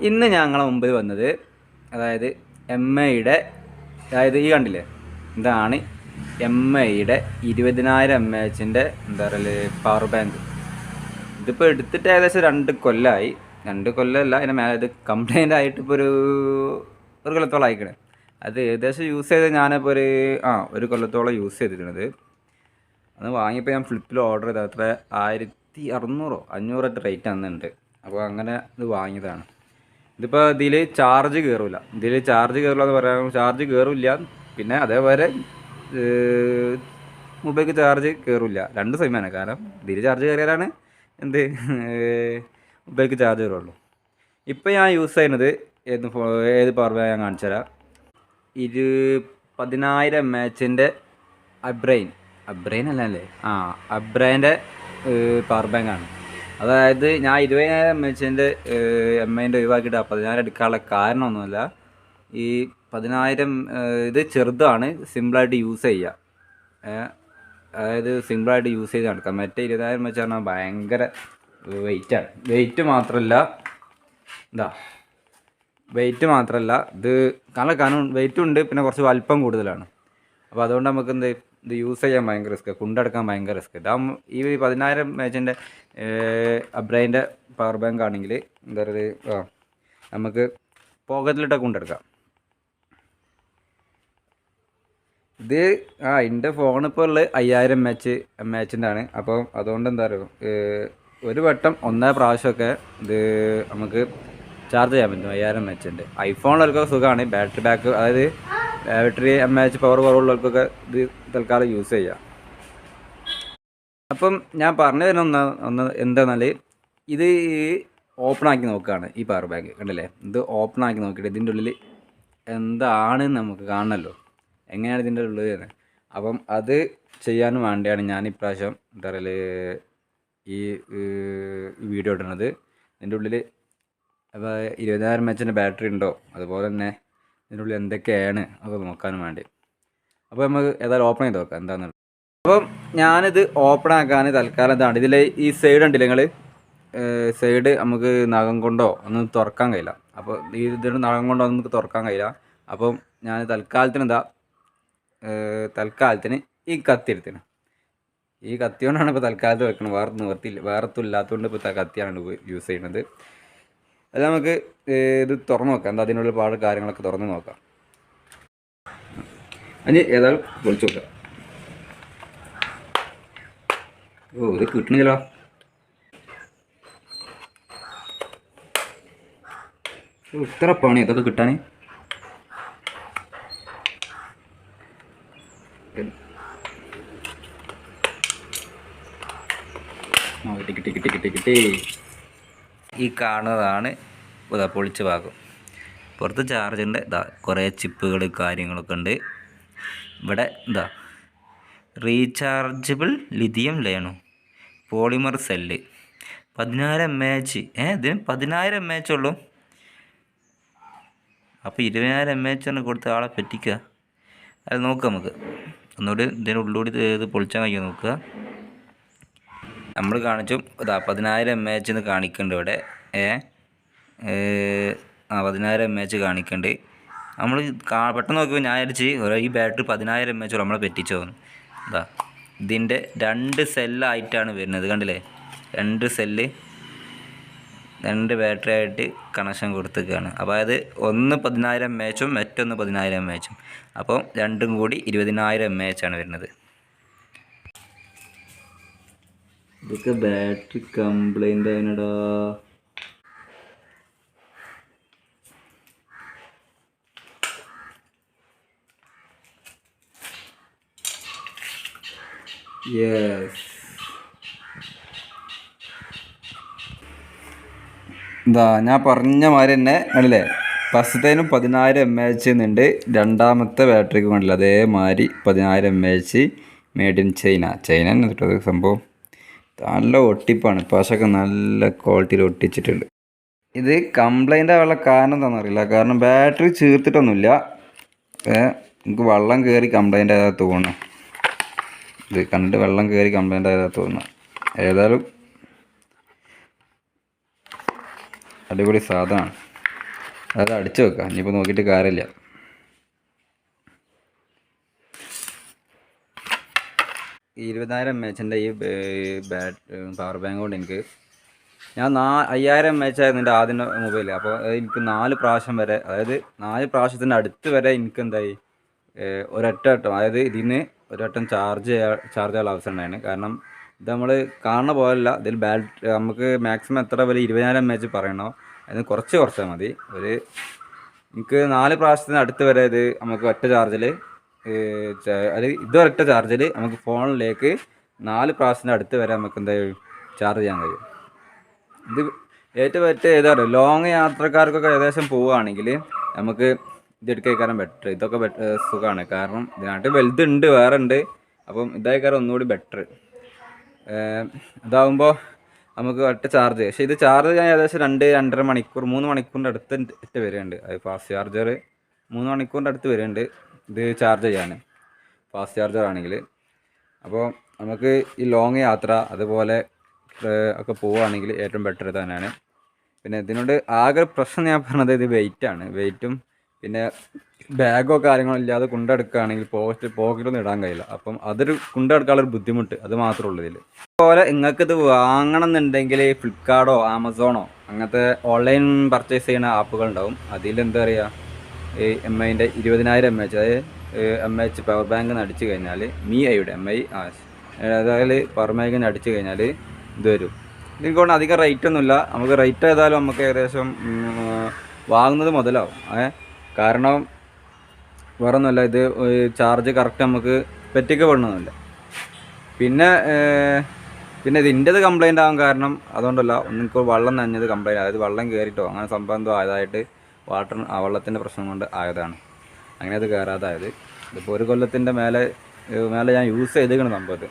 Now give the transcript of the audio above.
ഇന്ന് ഞങ്ങളെ മുമ്പിൽ വന്നത് അതായത് എം എയുടെ അതായത് ഈ കണ്ടില്ലേ? ഇതാണ് എം എയുടെ ഇരുപതിനായിരം എം എച്ചിന്റെ എന്താ പറയുക പവർ ബാങ്ക് ഇതിപ്പോൾ എടുത്തിട്ട് ഏകദേശം രണ്ട് കൊല്ലമായി രണ്ട് കൊല്ലമല്ല അതിന്റെ മേലെ ഇത് കംപ്ലൈന്റ് ആയിട്ട് ഇപ്പോൾ ഒരു ഒരു കൊല്ലത്തോളം ആയിക്കണേ. അത് ഏകദേശം യൂസ് ചെയ്ത് ഞാനിപ്പോൾ ഒരു ആ ഒരു കൊല്ലത്തോളം യൂസ് ചെയ്തിരുന്നത് അത് വാങ്ങിയപ്പോൾ ഞാൻ ഫ്ലിപ്പിൽ ഓർഡർ ചെയ്തത് അത്ര ആയിരത്തി അറുന്നൂറോ അഞ്ഞൂറൊക്കെ റേറ്റ് അന്നുണ്ട് അപ്പോൾ അങ്ങനെ ഇത് വാങ്ങിയതാണ്. ഇതിപ്പോൾ ഇതിൽ ചാർജ് കയറില്ല ഇതിൽ ചാർജ് കയറില്ല എന്ന് പറയാൻ ചാർജ് കയറില്ല പിന്നെ അതേപോലെ മൊബൈൽക്ക് ചാർജ് കയറില്ല രണ്ട് സെയിമാണ് കാരണം ഇതിൽ ചാർജ് കയറിയാലാണ് എന്ത് മൊബൈൽക്ക് ചാർജ് കയറുള്ളൂ ഇപ്പോൾ ഞാൻ യൂസ് ചെയ്യുന്നത് ഏത് ഏത് പവർ ബാങ്ക് ഞാൻ കാണിച്ചു തരാം. ഇരു പതിനായിരം എം എച്ചിന്റെ അബ്രൈൻ അബ്രൈൻ അല്ല അല്ലേ ആ അബ്രൈന്റെ പവർ ബാങ്കാണ് അതായത് ഞാൻ ഇരുപതിനായിരം എം എച്ചിന്റെ എം ഐന്റെ ഒഴിവാക്കിയിട്ട് ആ പതിനായിരം എടുക്കാനുള്ള കാരണമൊന്നുമില്ല. ഈ പതിനായിരം ഇത് ചെറുതാണ് സിമ്പിളായിട്ട് യൂസ് ചെയ്യുക. അതായത് സിമ്പിളായിട്ട് യൂസ് ചെയ്ത് നടക്കാം. മറ്റേ ഇരുപതായിരം വെച്ച് പറഞ്ഞാൽ ഭയങ്കര വെയിറ്റാണ് വെയിറ്റ് മാത്രമല്ല എന്താ വെയിറ്റ് മാത്രമല്ല ഇത് കാരണം കാരണം വെയിറ്റും ഉണ്ട് പിന്നെ കുറച്ച് വലിപ്പം കൂടുതലാണ്. അപ്പോൾ അതുകൊണ്ട് നമുക്ക് എന്ത് ഇത് യൂസ് ചെയ്യാൻ ഭയങ്കര റിസ്ക് കൊണ്ടെടുക്കാൻ ഭയങ്കര റിസ്ക് ഇതാകുമ്പോൾ ഈ പതിനായിരം മേച്ചിന്റെ അബ്രൈന്റെ പവർ ബാങ്ക് ആണെങ്കിൽ എന്താ പറയുക ആ നമുക്ക് പോക്കറ്റിലിട്ടൊക്കെ കൊണ്ടെടുക്കാം ഇത് ആ എന്റെ ഫോണിപ്പോൾ ഉള്ള അയ്യായിരം മാച്ച് മാച്ചിന്റെ ആണ്. അപ്പോൾ അതുകൊണ്ട് എന്താ പറയുക ഒരു വട്ടം ഒന്നേ പ്രാവശ്യമൊക്കെ ഇത് നമുക്ക് ചാർജ് ചെയ്യാൻ പറ്റും അയ്യായിരം മാച്ചിന്റെ ഐഫോണിലൊക്കെ സുഖമാണ് ബാറ്ററി ബാക്ക് അതായത് ബാറ്ററി എം എച്ച് പവർ കുറവുള്ളവർക്കൊക്കെ ഇത് തൽക്കാലം യൂസ് ചെയ്യാം. അപ്പം ഞാൻ പറഞ്ഞു തരുന്ന ഒന്ന് ഒന്ന് എന്താണെന്നാൽ ഇത് ഓപ്പൺ ആക്കി നോക്കുകയാണ് ഈ പവർ ബാങ്ക് കണ്ടില്ലേ? ഇത് ഓപ്പൺ ആക്കി നോക്കിയിട്ട് ഇതിന്റെ ഉള്ളിൽ എന്താണ് നമുക്ക് കാണണമല്ലോ എങ്ങനെയാണ് ഇതിന്റെ ഉള്ളിൽ തന്നെ അപ്പം അത് ചെയ്യാൻ വേണ്ടിയാണ് ഞാൻ ഇപ്രാവശ്യം എന്താ പറയൽ ഈ വീഡിയോ ഇടുന്നത്. ഇതിന്റെ ഉള്ളിൽ അപ്പോൾ ഇരുപതിനായിരം എച്ചിന്റെ ബാറ്ററി ഉണ്ടോ? അതുപോലെ തന്നെ ഇതിന്റെ ഉള്ളിൽ എന്തൊക്കെയാണ് അതൊക്കെ നോക്കാനും വേണ്ടി. അപ്പോൾ നമുക്ക് ഏതായാലും ഓപ്പൺ ചെയ്ത് നോക്കാം. എന്താണെന്നുള്ളത് അപ്പം ഞാനിത് ഓപ്പൺ ആക്കാൻ തൽക്കാലം ഇതാണ്. ഇതിൽ ഈ സൈഡ് ഉണ്ടല്ലേ നിങ്ങൾ സൈഡ് നമുക്ക് നഖം കൊണ്ടോ ഒന്നും തുറക്കാൻ കഴിയില്ല. അപ്പോൾ ഈ ഇതിന്റെ നഖം കൊണ്ടോ നമുക്ക് തുറക്കാൻ കഴിയില്ല. അപ്പം ഞാൻ തൽക്കാലത്തിന് എന്താ? തൽക്കാലത്തിന് ഈ കത്തി എടുത്തിന്. ഈ കത്തി കൊണ്ടാണ് ഇപ്പോൾ തൽക്കാലത്ത് വെക്കുന്നത് വേറെ നിവർത്തിയില്ല. വേറെ ഇല്ലാത്തതുകൊണ്ട് ഇപ്പോൾ കത്തിയാണ് യൂസ് ചെയ്യുന്നത്. അത് നമുക്ക് ഇത് തുറന്നു നോക്കാം. എന്താ അതിനുള്ള പാട് കാര്യങ്ങളൊക്കെ തുറന്നു നോക്കാം. അതിന് ഏതായാലും വിളിച്ചു നോക്കാം. ഓ ഇത് കിട്ടണില്ലല്ലോ. ഓ, ഇത്ര പണി ഇതൊക്കെ കിട്ടാൻ കിട്ടി കിട്ടി കിട്ടി കിട്ടി. ഈ കാണുന്നതാണ് ഇതാ പൊളിച്ച ഭാഗം. പുറത്ത് ചാർജറിന്റെ ഇതാ കുറേ ചിപ്പുകൾ കാര്യങ്ങളൊക്കെ ഉണ്ട്. ഇവിടെ ഇതാ റീചാർജബിൾ ലിഥിയം ലേണു പോളിമർ സെല്ല്. പതിനായിരം എം എച്ച് ഏ ഇതിന് പതിനായിരം എം എച്ച് ഉള്ളൂ. അപ്പോൾ ഇരുപതിനായിരം എം എച്ച് ആണ് കൊടുത്ത ആളെ പറ്റിക്കുക. അത് നോക്കാം നമുക്ക്. ഒന്നുകൂടി ഇതിന്റെ ഉള്ളുകൂടി ഇത് ഇത് പൊളിച്ചാൽ കഴിയുക നോക്കുക. നമ്മൾ കാണിച്ചു ഇതാ പതിനായിരം എം എച്ച് എന്ന് കാണിക്കുന്നുണ്ട് ഇവിടെ. ഏ ആ പതിനായിരം എം എച്ച് കാണിക്കുന്നുണ്ട് നമ്മൾ പെട്ടെന്ന് നോക്കിയപ്പോൾ ഞാൻ അരിച്ച് ഈ ബാറ്ററി പതിനായിരം എം എച്ച് നമ്മളെ പറ്റിച്ചു തോന്നും ഇതാ ഇതിന്റെ രണ്ട് സെല്ലായിട്ടാണ് വരുന്നത് കണ്ടില്ലേ? രണ്ട് സെല്ല് രണ്ട് ബാറ്ററി ആയിട്ട് കണക്ഷൻ കൊടുത്തേക്കാണ് അപ്പോൾ അതായത് ഒന്ന് പതിനായിരം എം എച്ചും മറ്റൊന്ന് പതിനായിരം എം എച്ചും അപ്പോൾ രണ്ടും കൂടി ഇരുപതിനായിരം എം എച്ചാണ് വരുന്നത്. ഇതൊക്കെ ബാറ്ററി കംപ്ലൈന്റ് ആയിനടാ. യെസ് ഞാൻ പറഞ്ഞ മാതിരി തന്നെ ആണല്ലേ ഫസ്റ്റത്തേനും പതിനായിരം എം എച്ച് എന്നുണ്ട് രണ്ടാമത്തെ ബാറ്ററിക്ക് കണ്ടില്ല? അതേമാതിരി പതിനായിരം M H made in China China എന്നിട്ടത് സംഭവം. നല്ല ഒട്ടിപ്പാണ്. പാശൊക്കെ നല്ല ക്വാളിറ്റിയിൽ ഒട്ടിച്ചിട്ടുണ്ട്. ഇത് കംപ്ലൈന്റ് ആവാനുള്ള കാരണം എന്താണെന്ന് അറിയില്ല കാരണം ബാറ്ററി ചീർത്തിട്ടൊന്നുമില്ല. നമുക്ക് വെള്ളം കയറി കംപ്ലൈന്റ് ആയതാ തോന്നുന്നു. ഇത് കണ്ടിട്ട് വെള്ളം കയറി കംപ്ലൈന്റ് ആയതാ തോന്നുന്നു. ഏതായാലും അടിപൊളി സാധനമാണ്. അത് അടിച്ചു വെക്കാം. ഇനിയിപ്പോൾ നോക്കിയിട്ട് കാര്യമില്ല. ഈ ഇരുപതിനായിരം എം എച്ചിന്റെ ഈ ബാറ്റ് പവർ ബാങ്ക് കൊണ്ട് എനിക്ക് ഞാൻ നാ അയ്യായിരം എം എച്ച് ആയിരുന്നു എന്റെ ആദ്യം മൊബൈൽ അപ്പോൾ എനിക്ക് നാല് പ്രാവശ്യം വരെ അതായത് നാല് പ്രാവശ്യത്തിന്റെ അടുത്ത് വരെ എനിക്ക് എന്തായി ഒരൊറ്റ വട്ടം അതായത് ഇതിന് ഒരട്ടം ചാർജ് ചെയ്യാ ചാർജ് ചെയ്യാനുള്ള അവസരം ഉണ്ടായിരുന്നു കാരണം ഇത് നമ്മൾ കാണുന്ന പോലല്ല ഇതിൽ ബാറ്റ് നമുക്ക് മാക്സിമം എത്ര വില ഇരുപതിനായിരം എം എച്ച് പറയണോ അതിന് കുറച്ച് കുറച്ചാൽ മതി. ഒരു എനിക്ക് നാല് പ്രാവശ്യത്തിന് അടുത്ത് വരെ ഇത് നമുക്ക് ഒറ്റ ചാർജിൽ അത് ഇത് ഒറ്റ ചാർജിൽ നമുക്ക് ഫോണിലേക്ക് നാല് പ്രാവശ്യത്തിന്റെ അടുത്ത് വരെ നമുക്ക് എന്താ ചാർജ് ചെയ്യാൻ കഴിയും. ഇത് ഏറ്റവും പറ്റിയ ഏതാ ലോങ് യാത്രക്കാർക്കൊക്കെ ഏകദേശം പോവുകയാണെങ്കിൽ നമുക്ക് ഇത് എടുക്കാൻ ബെറ്റർ ഇതൊക്കെ ബെറ്റർ സുഖമാണ്. കാരണം ഇതിനായിട്ട് വലുതുണ്ട് വേറെ ഉണ്ട് അപ്പം ഇതായിക്കാരം ഒന്നുകൂടി ബെറ്റർ ഇതാകുമ്പോൾ നമുക്ക് ഒറ്റ ചാർജ് പക്ഷേ ഇത് ചാർജ് ചെയ്യാൻ ഏകദേശം രണ്ട് രണ്ടര മണിക്കൂർ മൂന്ന് മണിക്കൂറിന്റെ അടുത്ത് ഇട്ട് വരുന്നുണ്ട് അത് ഫാസ്റ്റ് ചാർജർ മൂന്ന് മണിക്കൂറിന്റെ അടുത്ത് വരുന്നുണ്ട് ഇത് ചാർജ് ചെയ്യാൻ ഫാസ്റ്റ് ചാർജർ ആണെങ്കിൽ അപ്പോൾ നമുക്ക് ഈ ലോങ് യാത്ര അതുപോലെ ഒക്കെ പോവുകയാണെങ്കിൽ ഏറ്റവും ബെറ്റർ തന്നെയാണ്. പിന്നെ ഇതിനോട് ആകെ പ്രശ്നം ഞാൻ പറഞ്ഞത് ഇത് വെയിറ്റാണ് വെയിറ്റും പിന്നെ ബാഗോ കാര്യങ്ങളോ ഇല്ലാതെ കൊണ്ടെടുക്കുകയാണെങ്കിൽ പോക്കറ്റ് പോക്കറ്റൊന്നും ഇടാൻ കഴിയില്ല. അപ്പം അതൊരു കൊണ്ടെടുക്കാനുള്ളൊരു ബുദ്ധിമുട്ട് അത് മാത്രമേ ഉള്ളൂ ഇതിൽ അതുപോലെ നിങ്ങൾക്ക് ഇത് വാങ്ങണം എന്നുണ്ടെങ്കിൽ ഫ്ലിപ്കാർട്ടോ ആമസോണോ അങ്ങനത്തെ ഓൺലൈൻ പർച്ചേസ് ചെയ്യുന്ന ആപ്പുകൾ ഉണ്ടാവും. അതിൽ എന്താ പറയുക എം ഐന്റെ ഇരുപതിനായിരം എം എച്ച് അതായത് എം എച്ച് പവർ ബാങ്ക് അടിച്ചു കഴിഞ്ഞാൽ മീ ഐയുടെ എം ഐ ആ അതായത് പവർ ബാങ്കിന് അടിച്ചു കഴിഞ്ഞാൽ ഇത് വരും. ഇതിൽ കൊണ്ട് അധികം റേറ്റ് ഒന്നുമില്ല. നമുക്ക് റേറ്റ് ഏതായാലും നമുക്ക് ഏകദേശം വാങ്ങുന്നത് മുതലാവും. ഏ കാരണം വേറെ ഒന്നുമല്ല ഇത് ചാർജ് കറക്റ്റ് നമുക്ക് പറ്റിക്കപ്പെടണമെന്നില്ല പിന്നെ പിന്നെ ഇതിന്റെത് കംപ്ലൈന്റ് ആവാൻ കാരണം അതുകൊണ്ടല്ല നിങ്ങൾക്ക് വെള്ളം നനഞ്ഞത് കംപ്ലയിന്റ് അതായത് വെള്ളം കയറിയിട്ടോ അങ്ങനെ സംഭവം എന്തോ ആയതായിട്ട് വാട്ടർ വെള്ളത്തിന്റെ പ്രശ്നം കൊണ്ട് ആയതാണ്. അങ്ങനെ അത് കയറാതായത് ഇതിപ്പോൾ ഒരു കൊല്ലത്തിന്റെ മേലെ മേലെ ഞാൻ യൂസ് ചെയ്തിരിക്കണം സംഭവത്തിൽ